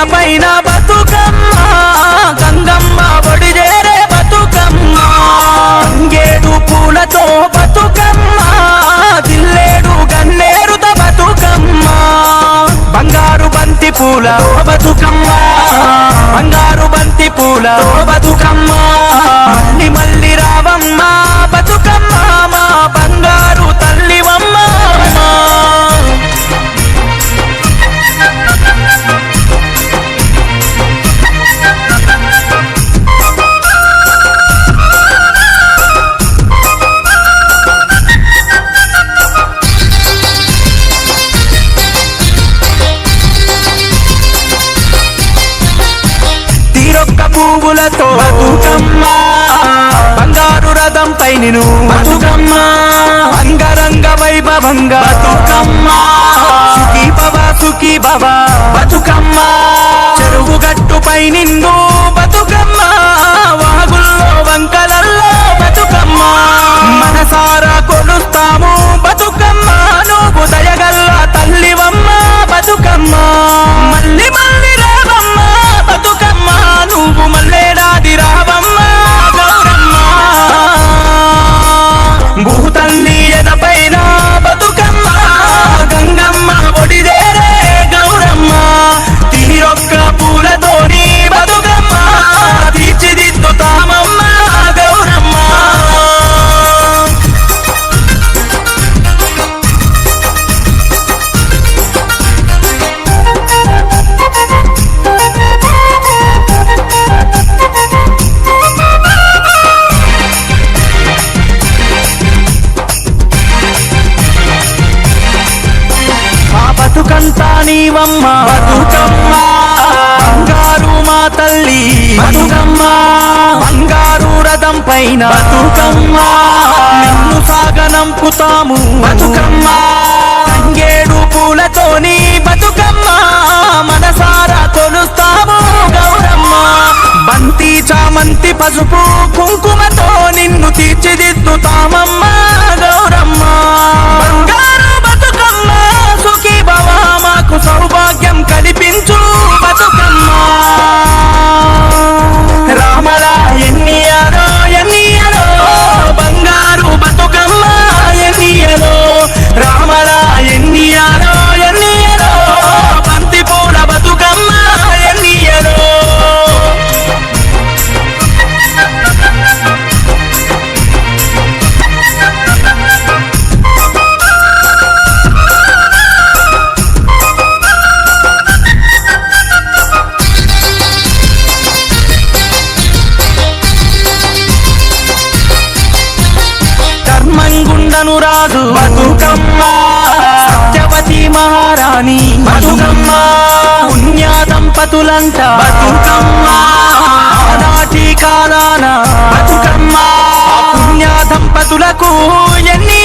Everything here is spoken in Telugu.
బతుకమైన బతుకమ్మ గంగమ్మ ఒడిదేరే బతుకమ్మ. గేడు పూలతో బతుకమ్మ దిల్లేడు గన్నేరుత బతుకమ్మ. బంగారు బంతి పూల బతుకమ్మ బంగారు బంతి పూల బతుకమ్మ. బతుకమ్మ. బంగారు రథం పై నేను. బతుకమ్మ. అంగరంగ వైభవంగా. బతుకమ్మ. సుఖీ భవ సుఖీ భవ. బతుకమ్మ. చెరువు గట్టుపై నిన్ను బతుకంతా నీవమ్మ బతుకమ్మ బంగారు మా తల్లి. బతుకమ్మ. బంగారు రథం పైన. బతుకమ్మ. నిన్ను సాగనంపుతాము. బతుకమ్మ. తంగేడు పూలతోని బతుకమ్మ. మనసారా కొలుస్తాము గౌరమ్మ. బంతి చామంతి పసుపు కుంకుమతో నిన్ను తీర్చిదిద్దుతామమ్మ. కాదు బతుకమ్మ. సత్యవతి మహారాణి బతుకమ్మ. పుణ్య దంపతులంట బతుకమ్మ. నాటి కాలాన బతుకమ్మ. పుణ్య దంపతులకు ఎన్ని